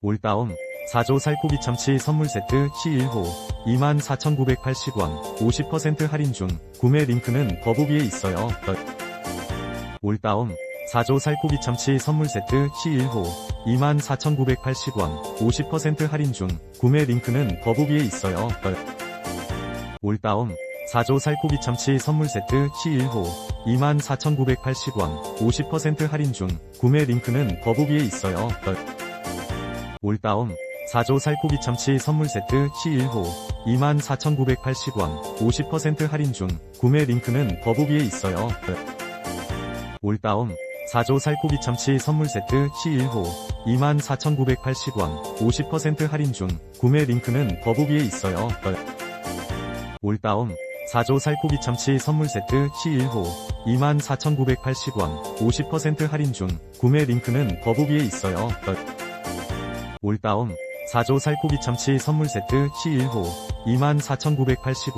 올다운 4조 살코기 참치 선물 세트 C1호 24,980원 50% 할인 중 구매 링크는 더보기에 있어요. 올다운 4조 살코기 참치 선물 세트 C1호 24,980원 50% 할인 중 구매 링크는 더보기에 있어요. 올다운 4조 살코기 참치 선물 세트 C1호 24,980원 50% 할인 중 구매 링크는 더보기에 있어요. 올다운 4조 살코기 참치 선물 세트 C1호 24,980원 50% 할인 중 구매 링크는 더보기에 있어요. 올다운 4조 살코기 참치 선물 세트 C1호 24,980원 50% 할인 중 구매 링크는 더보기에 있어요. 올다운 4조 살코기 참치 선물 세트 C1호 24,980원 50% 할인 중 구매 링크는 더보기에 있어요. 올다운 4조 살코기 참치 선물 세트 C1호. 24,980원